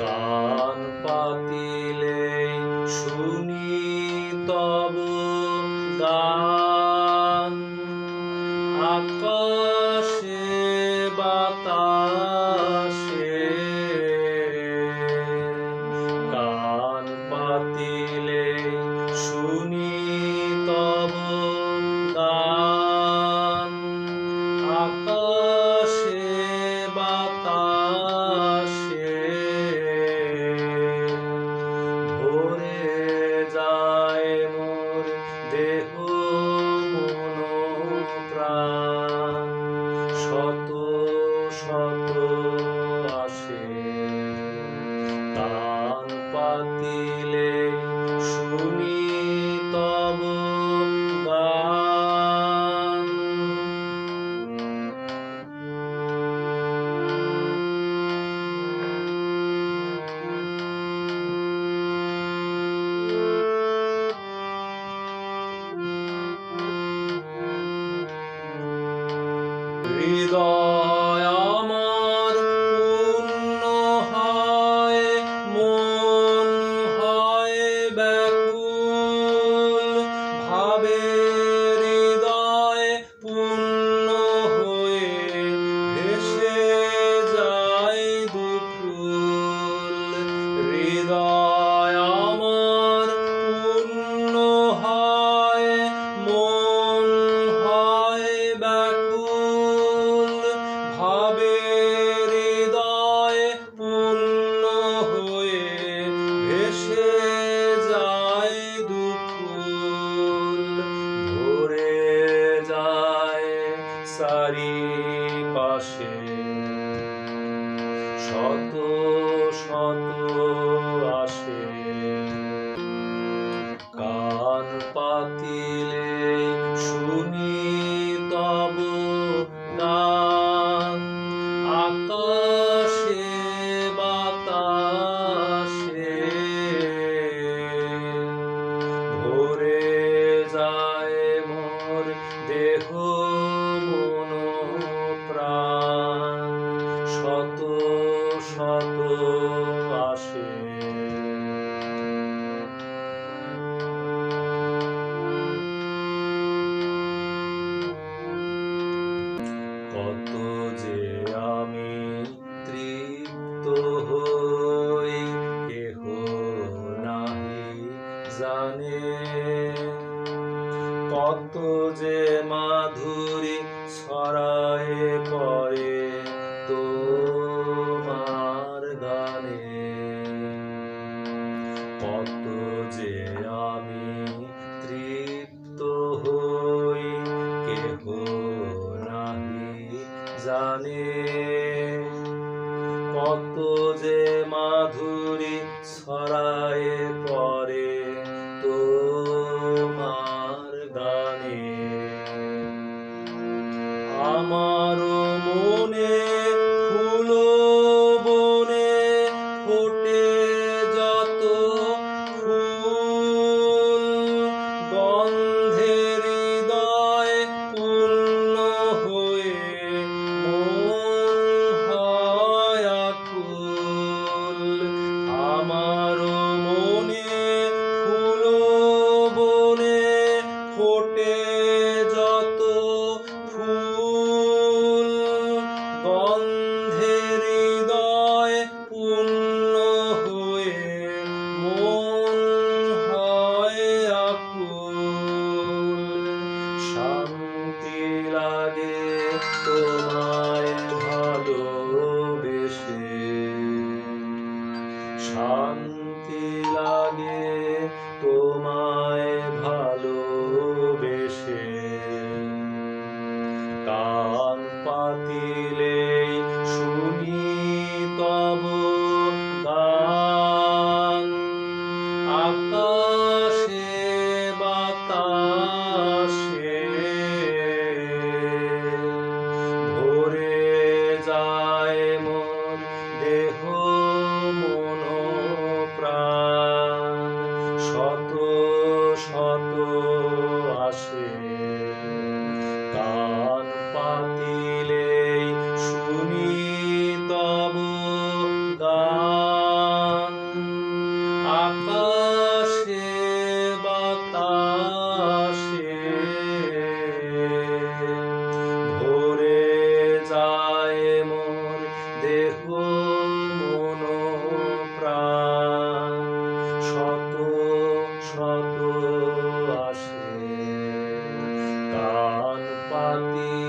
কান পাতিলে শুনি গান। আকাশে বাতাসে পাতিলে শত শত আসে। কান পাতিলে শুনি তব গান। আকাশে বাতাসে ভরে যায় মোর দেহ। কত যে মাধুরী ছড়ায়ে পড়ে তোমার গানে। কত যে আমি তৃপ্ত হই, কেহ নাহি জানে। কত যে মাধুরী ছড়ায়ে পড়ে আমার মনে Namah. শত আসে। পাতি